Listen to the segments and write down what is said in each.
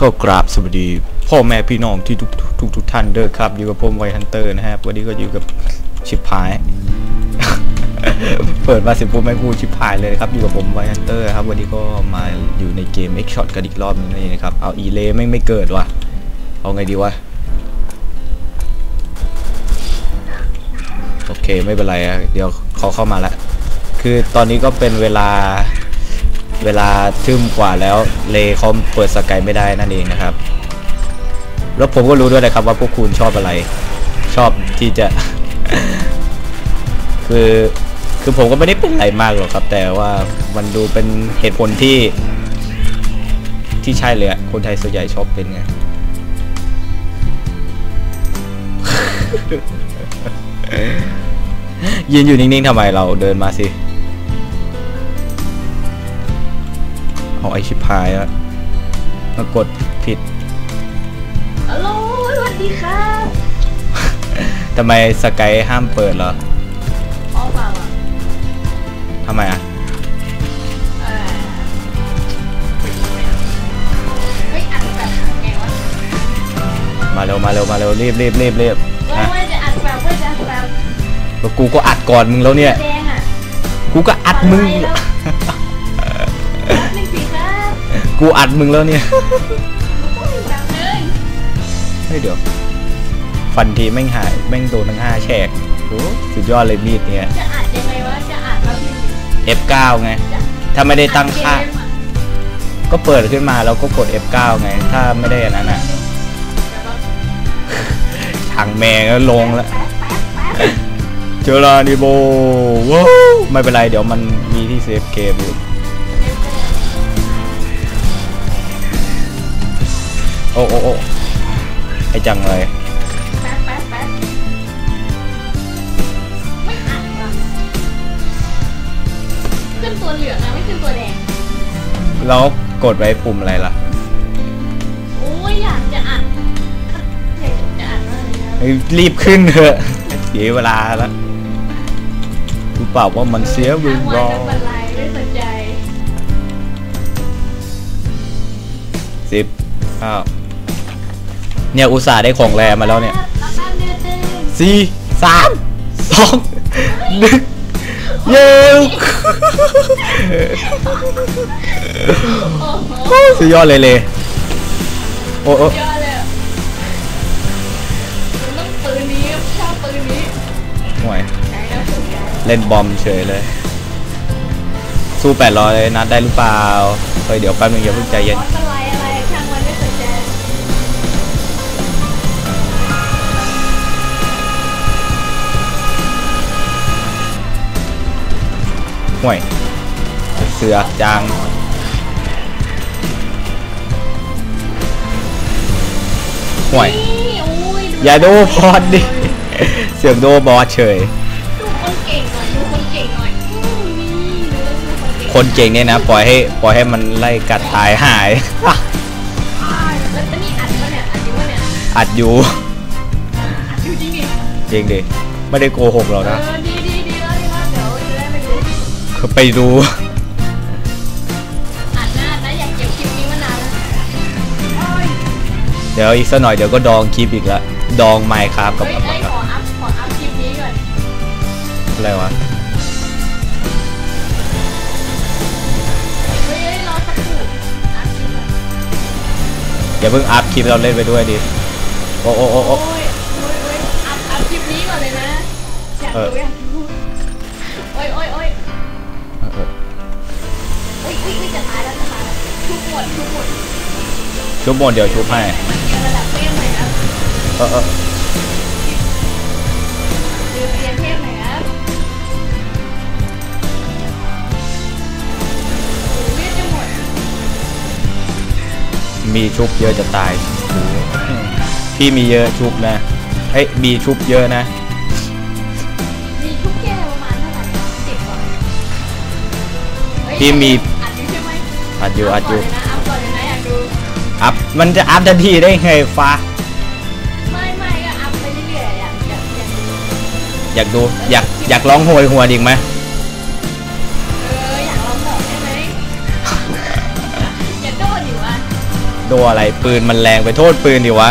ก็กราบสวัสดี พ่อแม่พี่น้องที่ทุกทุกทุกท่านเด้อครับ อยู่กับผมไวฮันเตอร์นะครับวันนี้ก็อยู่กับชิปพาย เปิดมาสิปุ๊บไม่พูดชิปพายเลยครับ อยู่กับผมไวฮันเตอร์ครับ วันนี้ก็มาอยู่ในเกม X Shot กันอีกรอบนึงนี่นะครับ เอาอีเลไม่ไม่เกิดว่ะ เอาไงดีวะ โอเคไม่เป็นไรเดี๋ยวเขาเข้ามาละคือตอนนี้ก็เป็นเวลา เวลาทึมกว่าแล้วเลคอมเปิดสกายไม่ได้นั่นเองนะครับ แล้วผมก็รู้ด้วยนะครับว่าพวกคุณชอบอะไร ชอบที่จะ คือคือผมก็ไม่ได้เป็นอะไรมากหรอกครับ แต่ว่ามันดูเป็นเหตุผลที่ ที่ใช่เลยอะคนไทยส่วนใหญ่ชอบเป็นไงยืนอยู่นิ่งๆทำไมเราเดินมาสิ เอาไอชิพายอะมากดผิดฮัลโหลสวัสดีครับทำไมสกายห้ามเปิดเหรออ๋อเปล่าอะทำไมอะเอ่อเฮ้ยอัดแบบไงวะมาเร็วมาเร็วมาเร็วรีบรีบรีบรีบว่านะว่าจะอัดแบบว่าจะอัดแบบแล้วกูก็อัดก่อนมึงแล้วเนี่ย แดงอะกูก็อัดมึงอะไรแล้ว กูอัดมึงแล้วเนี่ยโอ้ยแบบเลยเฮ้ยเดี๋ยวฟันทีแม่งหายแม่งโดนทั้งห้าแฉกโอ้สุดยอดเลยมีดเนี่ยจะอัดยังไงวะจะอัดแล้วพิมพ์ F9 ไงจะถ้าไม่ได้ตั้งค่าอัดเกมอะก็เปิดขึ้นมาแล้วก็กด F9 ไง ถ้าไม่ได้อันนั้นอะเดี๋ยวเราทางแม่ก็ลงแล้วแป๊บแป๊บแป๊บเจอลานิโบว้าวไม่เป็นไรเดี๋ยวมันมีที่เซฟเกมอยู่ โอ้โอ้โอ้ไอจังเลยขึ้นตัวเหลืองอะไม่ขึ้นตัวแดง แล้วกดไว้ปุ่มอะไรล่ะ โอ้ยอยากจะอัดอยากจะอัดมากเลยครับรีบขึ้นเถอะเสียเวลาแล้วรู้เปล่าว่ามันเสียเวลารไม่สนใจสิบอ้า เนี่ยอุตส่าห์ได้ของแรมาแล้วเนี่ยรับบ้านเดือนหนึ่งสี่สามสองหนึ่งเย้โอ้โหสุดยอดเลยเลยโอ้โอ้ยอดเลยอะมันต้องปืนนี้ครับชอบปืนนี้ห่วยใช้แล้วถูกใจเล่นบอมเฉยเลย สู้แปดร้อยนัดได้หรือเปล่าเฮ้ยเดี๋ยวแป๊บนึงอย่าเพิ่งใจเย็นร้อนอะไรอะไรช่างมัน ห่วยเสือกจังห่วยนี่อุ้ยอย่าดูบอสดิ เสือกดูบอสเฉย ดูคนเก่งหน่อยดูคนเก่งหน่อยอืมนี่ดูดูคนเก่งคนเก่งเนี่ยนะ ปล่อยให้ปล่อยให้มันไล่กัดตายหายอ่าแล้วแล้วนี่อัดปะเนี่ยอัดอยู่ปะเนี่ยอัดอยู่อัดอยู่จริงดิจริงดิไม่ได้โกหกหรอกเอนะ ไปดูอัดหน้านะอยากเก็บคลิปนี้มานานแล้วโอ้ยเดี๋ยวอีกสักหน่อยเดี๋ยวก็ดองคลิปอีกละดองไมค์ครับกับเฮ้ยไอ้ยขออัพขออัพคลิปนี้ก่อนอะไรวะเฮ้ยเฮ้ยรอสักครู่อัพคลิปก่อนอย่าเพิ่งอัพคลิปเราเล่นไปด้วยดิโอ้โอ้โอ้โอ้โอ้ยโอ้ยโอ้ยอัพอัพคลิปนี้ก่อนเลยนะอยากเอดูออยากดูโอ้ ชุบหมดเดี๋ยวชุบให้มันเรียนระดับเทพหน่อยนะเออเออเรียนเรียนเทพหน่อยนะโอ้ยเลือดจะหมดมีชุบเยอะจะตายโอ้โหพี่มีเยอะชุบนะเอ้ยมีชุบเยอะนะมีทุกแก้วประมาณเท่าไหร่สิบกว่าเฮ้ยพี่มีอัดอยู่ใช่ไหมอัดอยู่อัดอยู่อัพก่อนเลยนะอัพก่อนเลยนะอยากดู อัพมันจะอัพทันทีได้ไงฟ้าไม่ไม่ก็อัพไปเรื่อยๆอยากอยากอยากดูอยากดูอยากอยากร้องโหยหัวดอีกไหมเอออยากลองบอกได้ไหมอย่าโดนดิวะโดอะไรปืนมันแรงไปโทษปืนดิวะ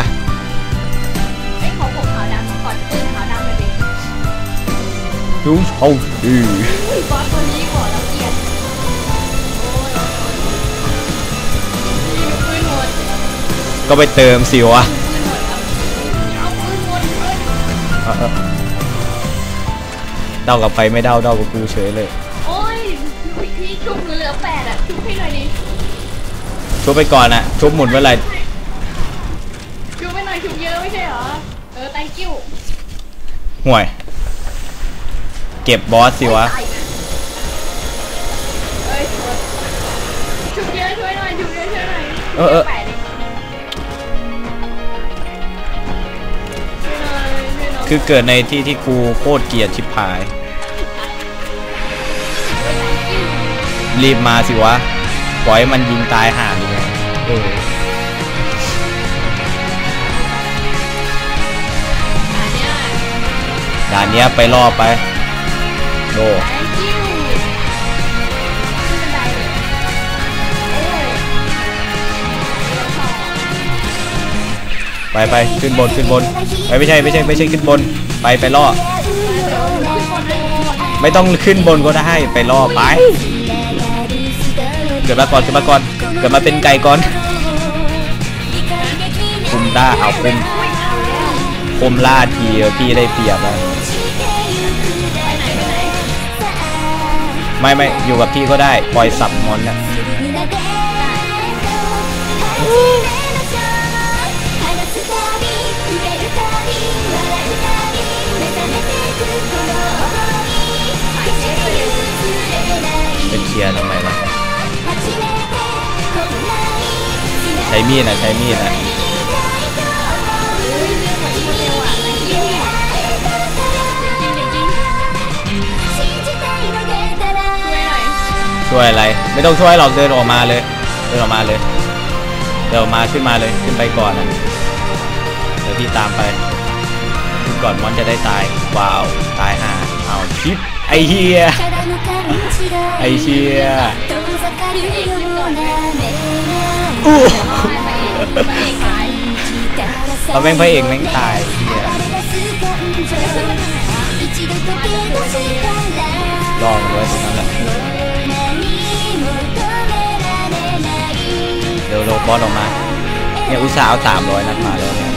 ไอ้ของผมขาวดำก่อนปืนขาวดำเลยดิ ดูเอาอืออุ้ยบอสตัวนี้ ก็ไปเติมสิวะปืนหมดครับเอาปืนหมดเลยเออเออเดากับไปไม่เดาเดากับกูเฉยเลย โอ้ยพี่ชุบเหลือแปดอะชุบให้หน่อยดิ ชุบไปก่อนอะชุบหมุนเมื่อไหร่ชุบไปหน่อยชุบเยอะไม่ใช่เหรอ เออ thank you ห่วย เก็บบอสสิวะตายนะเอ้ยชุบเยอะช่วยหน่อยชุบเยอะช่วยหน่อยเออเออ คือเกิดในที่ที่กูโคตรเกลียดชิบหาย รีบมาสิวะ ปล่อยมันยิงตายห่าดีไหมเอออันเนี้ยด่านเนี้ยไปรอบไป โด ไปไปขึ้นบนขึ้นบนไปไม่ใช่ไม่ใช่ไม่ใช่ขึ้นบน ไปไปล่อไม่ต้องขึ้นบนก็ได้ไปล่อไป เกิดมาก่อนเกิดมาก่อนเกิดมาเป็นไก่ก่อนคุมด้าเอาคุมคุมล่าทีพี่ได้เปรียบอะไม่ไม่อยู่กับพี่ก็ได้ปล่อยสับมอนนะ ลียร์ทำไมล่ะใช้มีดนะใช้มีดนะช่วยอะไร ไม่ต้องช่วยหรอกเดินออกมาเลย เดินออกมาเลยเดินออกมาขึ้นมาเลยขึ้นไปก่อนนะเดี๋ยวพี่ตามไปขึ้นก่อนมอนจะได้ตายว้าวตายห่า เอาชิปไอเฮียไอ้เชี่ยอู้เราแม่งพระเอกแม่งตายเฮียรอมันไว้ตรงนั้นแหละเดี๋ยวโลบอสออกมาเนี่ยอุตส่าห์เอาสามร้อยนัดมาแล้วเนี่ย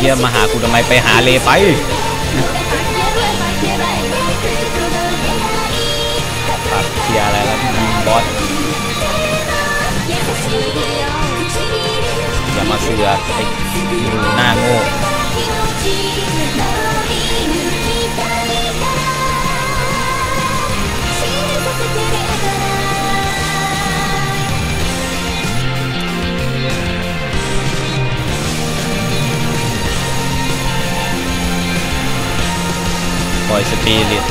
เฮียมาหากูทำไมไปหาเลไปปัดเคลียอะไรแล้วยิงบอสอย่ามาเสือไอ้หนู หน้าโง่ปล่อยสปีริต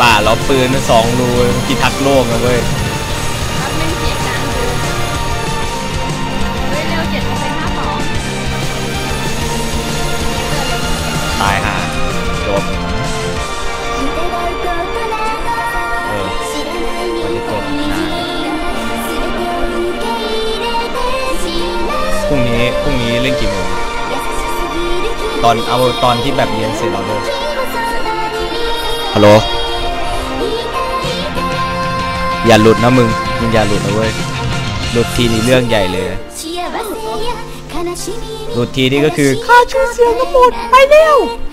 บ้าล้อปืนสองรูพิทักษ์โลกนะเว้ยตายห่าจบ รุ่งนี้พรุ่งนี้เล่นกี่โมงตอนเอาตอนที่แบบเรียนเสร็จแล้วเลยฮัลโหลอย่าหลุดนะมึงมึงอย่าหลุดนะเว้ยหลุดทีนี่เรื่องใหญ่เลยนะหลุดทีนี่ก็คือค่าชื่อเสียงทั้งหมดไปเร็วนะ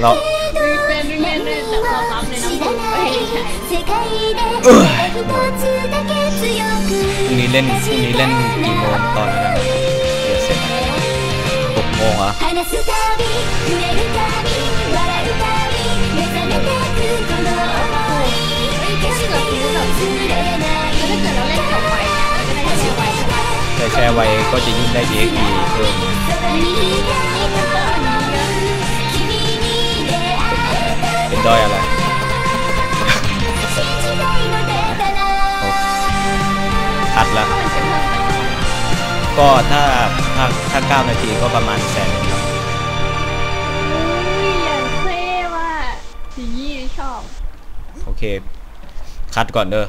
เราพรุ่งนี้เล่นพรุ่งนี้เล่นกี่โมงตอนนั้นเดี๋ยวเสร็จหกโมงอะแต่แชร์ไว้ก็จะยิ่งได้ DXP เพิ่ม ดอยอะไรคัดละก็ถ้าถ้าถ้าเก้านาทีก็ประมาณแสนครับอย่างเท่วะสียี่ชอบ โอเค คัดก่อนเด้อ